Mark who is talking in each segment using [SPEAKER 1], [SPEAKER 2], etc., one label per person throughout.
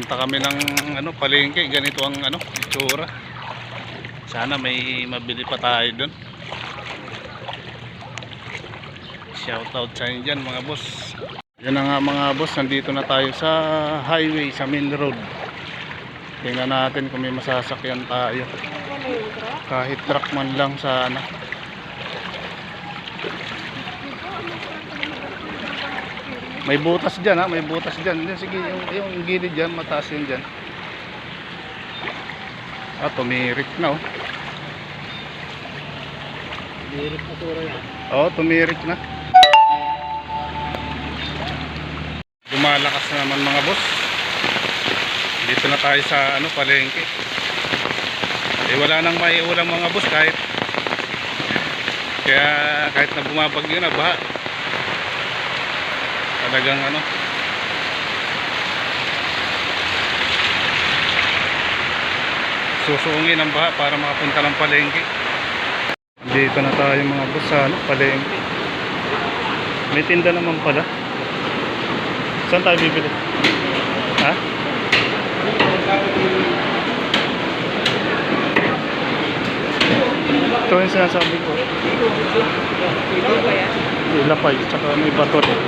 [SPEAKER 1] Punta kami ng ano, palengke. Ganito ang ano, itsura. Sana may mabili pa tayo doon. Shoutout sa inyo dyan mga boss. Yan nga mga boss, nandito na tayo sa highway, sa main road. Tingnan natin kung may masasakyan tayo. Kahit truck man lang sana. May butas dyan ha, may butas dyan. Yan, sige, yung, yung gilid dyan, mataas yun dyan. Ah, tumirik na oh.
[SPEAKER 2] Lirik na tura yan.
[SPEAKER 1] Oo, tumirik na. Lumalakas na naman mga boss. Dito na tayo sa ano, palengke. Eh wala nang may ulam mga boss kahit kaya kahit na bumabagyo na baha. Talagang ano susuungin ang baha para makapunta ng palengke. Dito na tayo mga boss sa ano, palengke. May tinda naman pala. Saan tayo bibili? Ha? Ito yung sinasabi ko. Ilapay, tsaka may bato rin.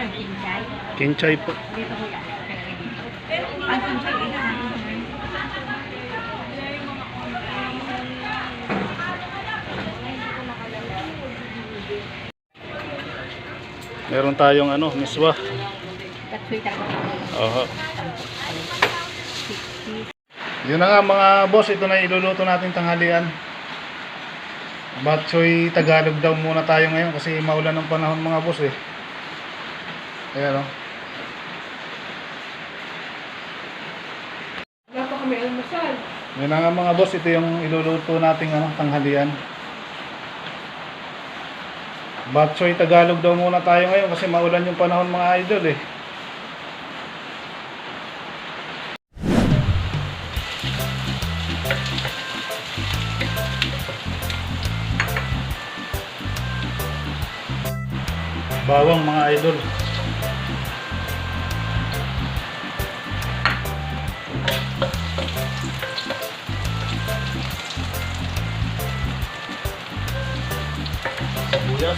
[SPEAKER 3] Ang kinchay.
[SPEAKER 1] Kinchay po.
[SPEAKER 3] Dito ko yan. Ang kinchay.
[SPEAKER 1] Meron tayong ano, miswa. Oho. Yun na nga mga boss, ito na iluluto natin tanghalian. Batchoy Tagalog daw muna tayo ngayon kasi maulan ng panahon mga boss eh. Ayan o.
[SPEAKER 3] Wala pa kami almusal.
[SPEAKER 1] Yun na nga mga boss, ito yung iluluto nating ano, tanghalian. Batchoy Tagalog daw muna tayo ngayon kasi maulan yung panahon mga idol eh. Bawang mga idol. Sibuyas.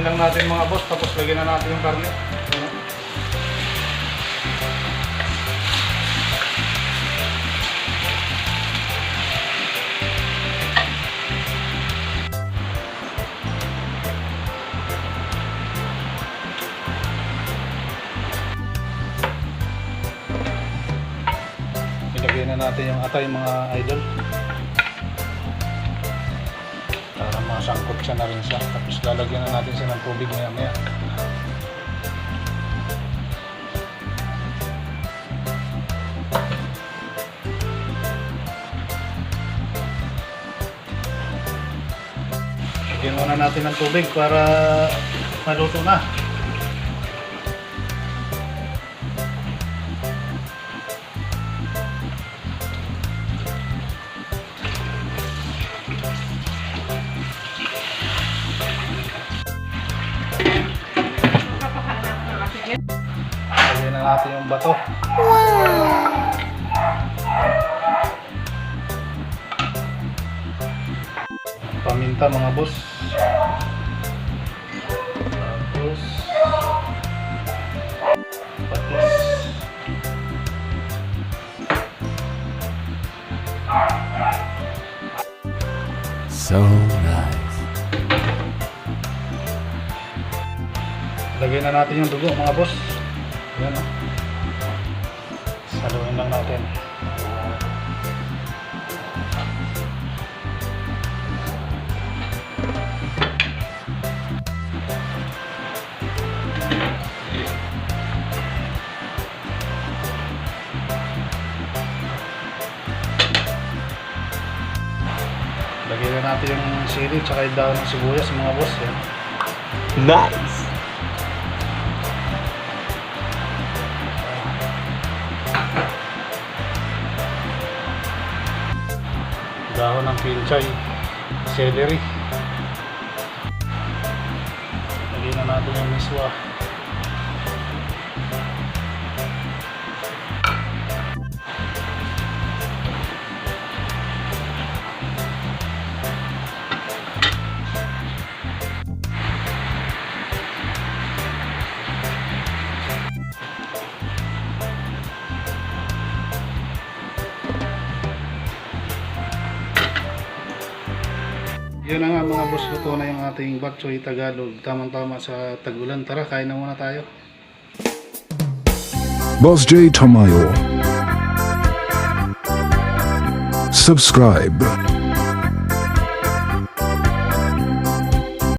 [SPEAKER 1] Lang natin mga boss tapos lagyan na natin yung karne. Ilagay na natin yung atay mga idol. Para masangkot siya na rin siya. Tapos lalagyan na natin siya ng tubig maya maya. Lagyan muna natin ng tubig para maluto na. Na natin yung bato. Paminta mga boss. Tapos patis.
[SPEAKER 2] So nice.
[SPEAKER 1] Lagyan na natin yung dugo mga boss yun o oh. saluhin lang natin Lagyan natin yung sili tsaka yung daon ng sibuyas mga boss. Yan.
[SPEAKER 2] Nice!
[SPEAKER 1] Dahon ng pinchay. Celery. Lagyan na natin yung miswa. Yan na nga mga boss, luto na yung ating bok choy Tagalog. Tamang-tama sa tagulan. Tara, kain na muna tayo.
[SPEAKER 4] Boss J Tamayo. Subscribe.